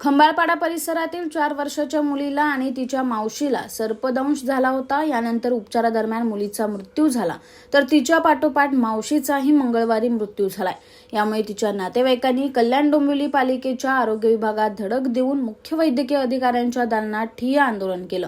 खंबाळपाडा परिसरातील चार वर्षाच्या मुलीला आणि तिच्या मावशीला सर्पदंश झाला होता. यानंतर उपचारादरम्यान मुलीचा मृत्यू झाला. तर तिच्या पाठोपाठ मावशीचाही मंगळवारी मृत्यू झालाय. यामुळे तिच्या नातेवाईकांनी कल्याण डोंबिवली पालिकेच्या आरोग्य विभागात धडक देऊन मुख्य वैद्यकीय अधिकाऱ्यांच्या दालनात ठिय्या आंदोलन केलं.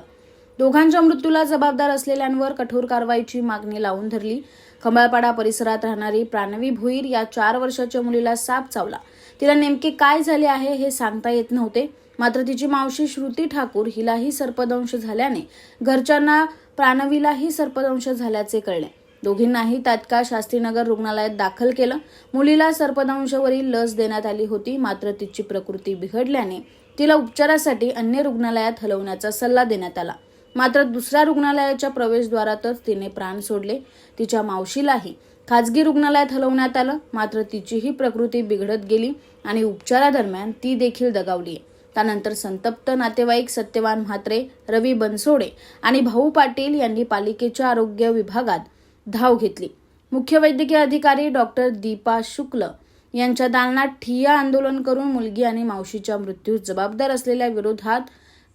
दोघांच्या मृत्यूला जबाबदार असलेल्यांवर कठोर कारवाईची मागणी लावून धरली. खंबाळपाडा परिसरात राहणारी प्राणवी भुईर या चार वर्षाच्या मुलीला साप चावला. तिला नेमके काय झाले आहे हे सांगता येत नव्हते. मात्र तिची मावशी श्रुती ठाकूर हिलाही सर्पदंश झाल्याने घरच्यांना प्राणवीलाही सर्पदंश झाल्याचे कळले. दोघींनाही तात्काळ शास्त्रीनगर रुग्णालयात दाखल केलं. मुलीला सर्पदंशवरील लस देण्यात आली होती. मात्र तिची प्रकृती बिघडल्याने तिला उपचारासाठी अन्य रुग्णालयात हलवण्याचा सल्ला देण्यात आला. मात्र दुसऱ्या रुग्णालयाच्या प्रवेशद्वारातच तिने प्राण सोडले. तिच्या मावशीलाही खाजगी रुग्णालयात हलवण्यात आलं. मात्र तिचीही प्रकृती बिघडत गेली आणि उपचारादरम्यान ती देखील दगावली. त्यानंतर संतप्त नातेवाईक सत्यवान म्हात्रे रवी बनसोडे आणि भाऊ पाटील यांनी पालिकेच्या आरोग्य विभागात धाव घेतली. मुख्य वैद्यकीय अधिकारी डॉक्टर दीपा शुक्ल यांच्या दालनात ठिय्या आंदोलन करून मुलगी आणि मावशीच्या मृत्यूस जबाबदार असलेल्या विरोधात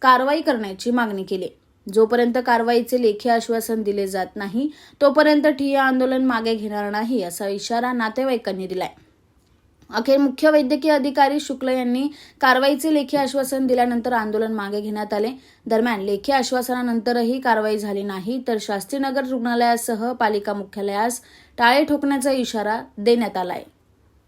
कारवाई करण्याची मागणी केली. जोपर्यंत कारवाईचे लेखी आश्वासन दिले जात नाही तोपर्यंत ठिय्या आंदोलन मागे घेणार नाही असा इशारा नातेवाईकांनी दिलाय. अखेर मुख्य वैद्यकीय अधिकारी शुक्ल यांनी कारवाईचे लेखी आश्वासन दिल्यानंतर आंदोलन मागे घेण्यात आले. दरम्यान लेखी आश्वासनानंतरही कारवाई झाली नाही तर शास्त्रीनगर रुग्णालयासह पालिका मुख्यालयास टाळे ठोकण्याचा इशारा देण्यात आलाय.